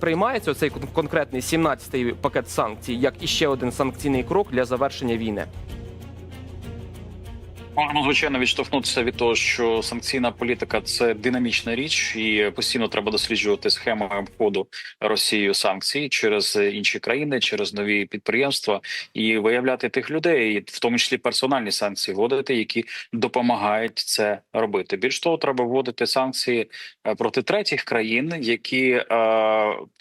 сприймається цей конкретний 17-й пакет санкцій як іще один санкційний крок для завершення війни? Можемо звичайно відштовхнутися від того, що санкційна політика це динамічна річ, і постійно треба досліджувати схеми обходу Росією санкцій через інші країни, через нові підприємства і виявляти тих людей, і в тому числі персональні санкції, вводити, які допомагають це робити. Більш того, треба вводити санкції е, проти третіх країн, які е,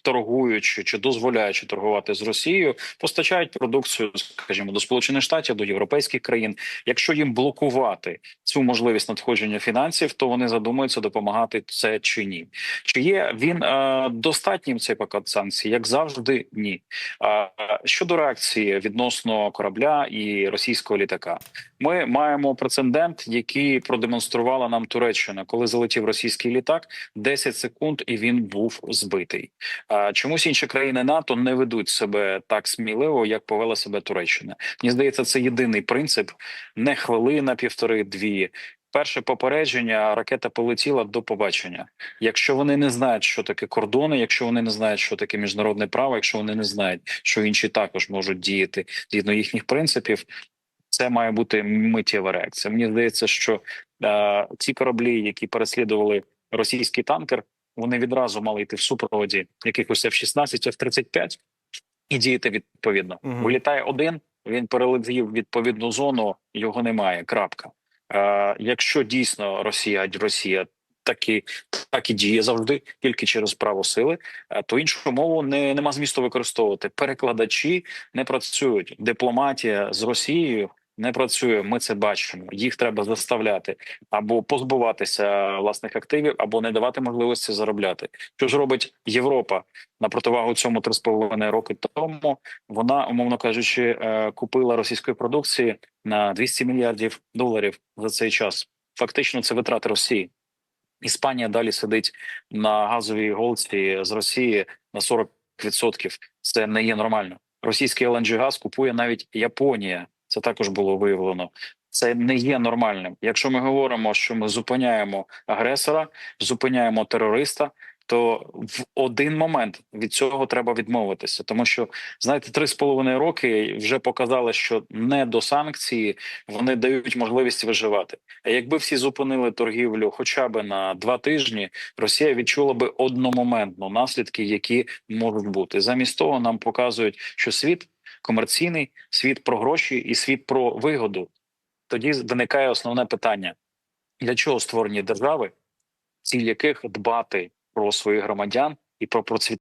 торгуючи чи дозволяючи торгувати з Росією, постачають продукцію, скажімо, до Сполучених Штатів, до європейських країн. Якщо їм блокувати цю можливість надходження фінансів, то вони задумаються допомагати це чи ні. Чи є він е, достатнім цей пакет санкцій? Як завжди, ні. Е, щодо реакції відносно корабля і російського літака, ми маємо прецедент, який продемонструвала нам Туреччина, коли залетів російський літак 10 секунд, і він був збитий. Е, чомусь інші країни НАТО не ведуть себе так сміливо, як повела себе Туреччина. Мені здається, це єдиний принцип не хвилина, півтори-дві. Перше попередження ракета полетіла до побачення. Якщо вони не знають, що таке кордони, якщо вони не знають, що таке міжнародне право, якщо вони не знають, що інші також можуть діяти згідно їхніх принципів, це має бути миттєва реакція. Мені здається, що е, ці кораблі, які переслідували російський танкер, вони відразу мали йти в супроводі якихось F-16, F-35 і діяти відповідно. Мгм. Вилітає один, він перелетів відповідну зону, його немає. Крапка. Е, якщо дійсно Росія Росія таки так і діє завжди, тільки через право сили, е, то іншу мову не нема змісту використовувати. Перекладачі не працюють. Дипломатія з Росією не працює. Ми це бачимо. Їх треба заставляти або позбуватися власних активів, або не давати можливості заробляти. Що ж робить Європа на противагу цьому 3,5 роки тому? Вона, умовно кажучи, е, купила російської продукції на 200 мільярдів доларів за цей час. Фактично, це витрати Росії. Іспанія далі сидить на газовій голці з Росії на 40%. Це не є нормально. Російський LNG газ купує навіть Японія. Це також було виявлено. Це не є нормальним. Якщо ми говоримо, що ми зупиняємо агресора, зупиняємо терориста, то в один момент від цього треба відмовитися, тому що знаєте, три з половиною роки вже показали, що не до санкції вони дають можливість виживати. А якби всі зупинили торгівлю, хоча б на два тижні, Росія відчула би одномоментно наслідки, які можуть бути. Замість того нам показують, що світ комерційний, світ про гроші і світ про вигоду. Тоді виникає основне питання: для чого створені держави, ціль яких дбати про своїх громадян і про процвітання